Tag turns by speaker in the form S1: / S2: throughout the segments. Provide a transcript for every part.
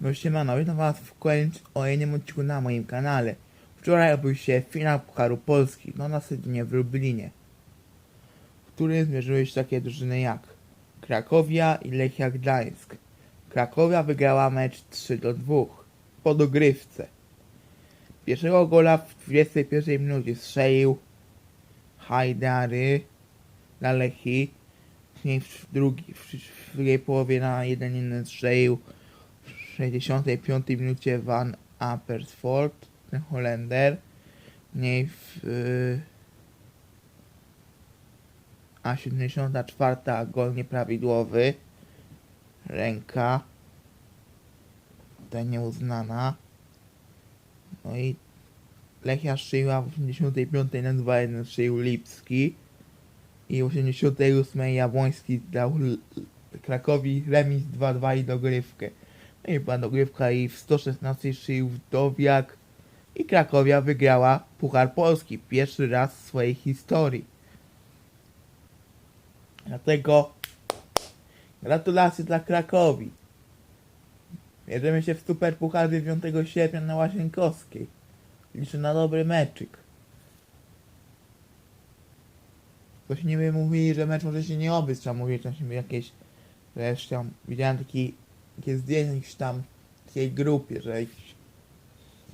S1: No siemano, witam was w kolejnym kolejnym odcinku na moim kanale. Wczoraj odbył się finał Pucharu Polski, no na Sedynie w Lublinie, w którym zmierzyły się takie drużyny jak Krakowia i Lechia Gdańsk. Krakowia wygrała mecz 3 do 2 po dogrywce. Pierwszego gola w 21 minucie strzelił Hajdary Lechii. Później w, drugi, w, drugiej połowie na 1-1 strzelił 65 minucie Van Apersfoort, ten Holender. Mniej w... y, a 74 gol nieprawidłowy. Ręka. Tutaj nieuznana. No i Lechia strzeliła w 85 na 2-1 strzelił Lipski. I w 88 Jabłoński dał Krakowi remis 2-2 i dogrywkę. I była dogrywka i w 116 strzelił Wdowiak. I Krakowia wygrała Puchar Polski. Pierwszy raz w swojej historii. Dlatego gratulacje dla Krakowi. Mierzymy się w Super Puchar 9 sierpnia na Łazienkowskiej. Liczę na dobry meczyk. Ktoś niby mówili, że mecz może się nie obyć, trzeba mówić, że się jakieś... Zresztą widziałem taki, takie zdjęcie jakiś tam tej grupie, że jakiś...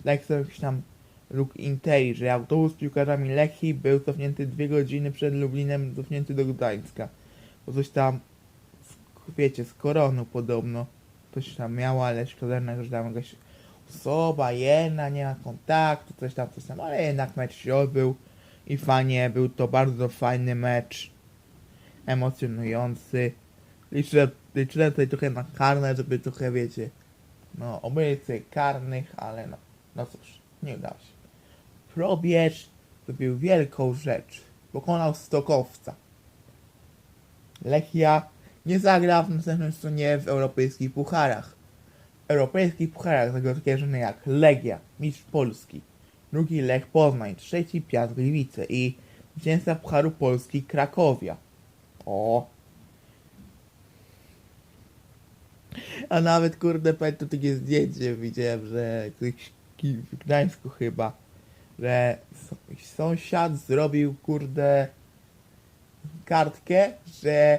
S1: Lektor jakiś tam Luk Interi, że autobus z piłkarzami Lechii był cofnięty dwie godziny przed Lublinem, cofnięty do Gdańska. Bo coś tam, wiecie, z koronu podobno. Coś tam miało, ale szkoda, że tam jakaś osoba jedna, nie ma kontaktu, coś tam, coś tam, ale jednak mecz się odbył i fajnie, był to bardzo fajny mecz, emocjonujący. Liczę, liczę tutaj trochę na karne, żeby trochę, wiecie, no, obejrzeć karnych, ale no, no cóż, nie udało się. Probierz zrobił wielką rzecz, pokonał Stokowca. Lechia nie zagra w następnym stronie w europejskich pucharach. W europejskich pucharach zagrają takie drużyny jak Legia, Mistrz Polski, drugi Lech Poznań, trzeci Piast Gliwice i zwycięzca Pucharu Polski Krakowia. O! A nawet kurde pamiętam takie zdjęcie widziałem, że w Gdańsku chyba, że sąsiad zrobił kurde kartkę, że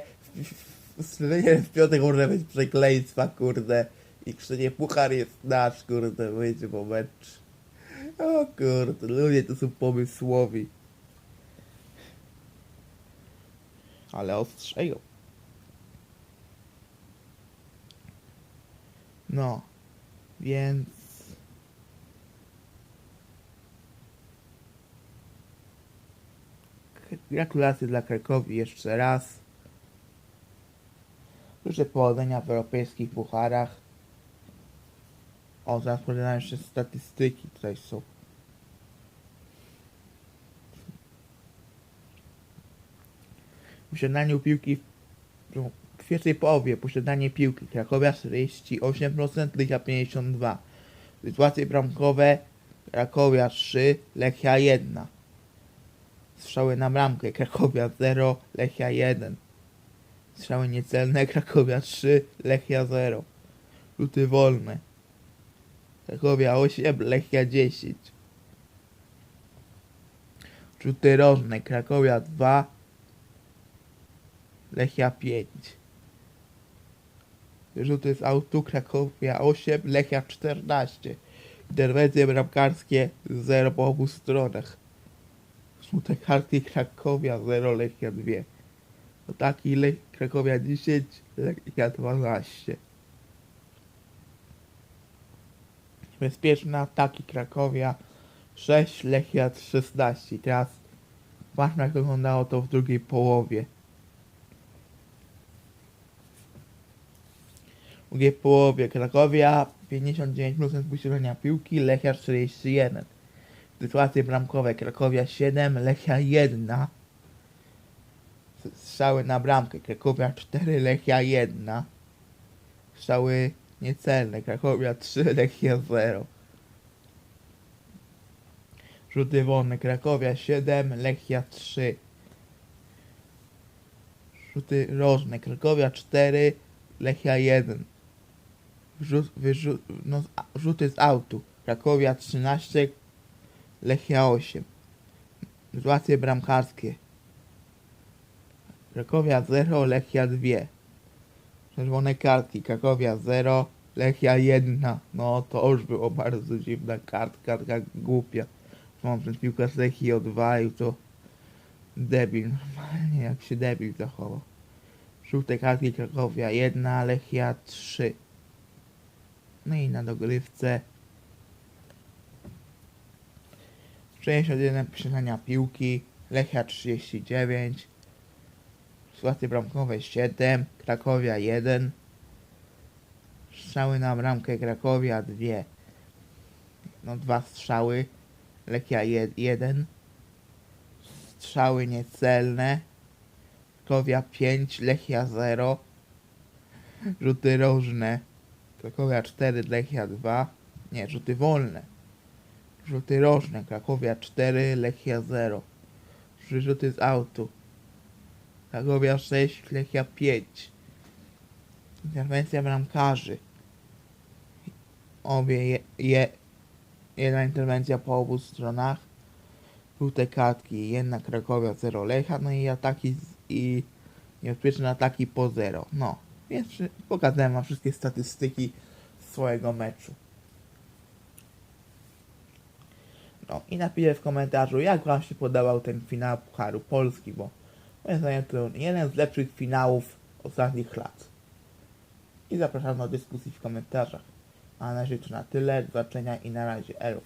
S1: w, piątek może być przekleństwa kurde i krzyczenie puchar jest nasz kurde, wyjdzie po mecz. O kurde, ludzie to są pomysłowi. Ale ostrzeją. No, więc... Gratulacje dla Krakowi jeszcze raz. Życzę powodzenia w europejskich pucharach. O, zaraz podam jeszcze statystyki tutaj są. W posiadaniu piłki w pierwszej połowie posiadanie piłki Krakowia 48%, Lechia 52%. Sytuacje bramkowe Krakowia 3, Lechia 1. Strzały na bramkę Krakowia 0, Lechia 1. Strzały niecelne Krakowia 3, Lechia 0. Rzuty wolne Krakowia 8, Lechia 10. Rzuty rożne Krakowia 2, Lechia 5. Rzuty z autu Krakowia 8, Lechia 14. Interwencje bramkarskie 0 po obu stronach. Rzuty kartki Krakowia 0, Lechia 2. Ataki Le Krakowia 10, Lechia 12. Bezpieczne ataki Krakowia 6, Lechia 16. Teraz zobaczmy jak wyglądało to w drugiej połowie. Drugiej połowie Krakowia 59% posiadania piłki, Lechia 41. Sytuacje bramkowe Krakowia 7, Lechia 1. Strzały na bramkę Krakowia 4, Lechia 1. Strzały niecelne Krakowia 3, Lechia 0. Rzuty wolne Krakowia 7, Lechia 3. Rzuty rożne Krakowia 4, Lechia 1. Rzut, no, rzuty z autu. Krakowia 13, Lechia 8. Sytuacje bramkarskie. Krakowia 0, Lechia 2. Czerwone kartki. Krakowia 0, Lechia 1. No to już było bardzo dziwna kartka, taka głupia. Mam ten piłkarz Lechii odwalił, to debil. Normalnie jak się debil zachował. Żółte kartki Krakowia 1, Lechia 3. No i na dogrywce. 61 posiadania piłki, Lechia 39, sytuacje bramkowe 7, Krakowia 1, strzały na bramkę Krakowia 2, no dwa strzały, Lechia 1, strzały niecelne, Krakowia 5, Lechia 0, rzuty rożne, Krakowia 4, Lechia 2, nie, rzuty wolne. Rzuty rożne, Krakowia 4, Lechia 0. Trzy rzuty z autu. Krakowia 6, Lechia 5. Interwencja bramkarzy. Obie je, je, jedna interwencja po obu stronach. Żółte kartki, jedna Krakowia 0 Lecha, no i ataki z, i niebezpieczne ataki po 0. No, przy- pokazałem wam wszystkie statystyki swojego meczu. No i napiszę w komentarzu, jak wam się podobał ten finał Pucharu Polski, bo moim zdaniem to jeden z lepszych finałów ostatnich lat. I zapraszam do dyskusji w komentarzach. A na razie to na tyle, do zobaczenia i na razie, elo.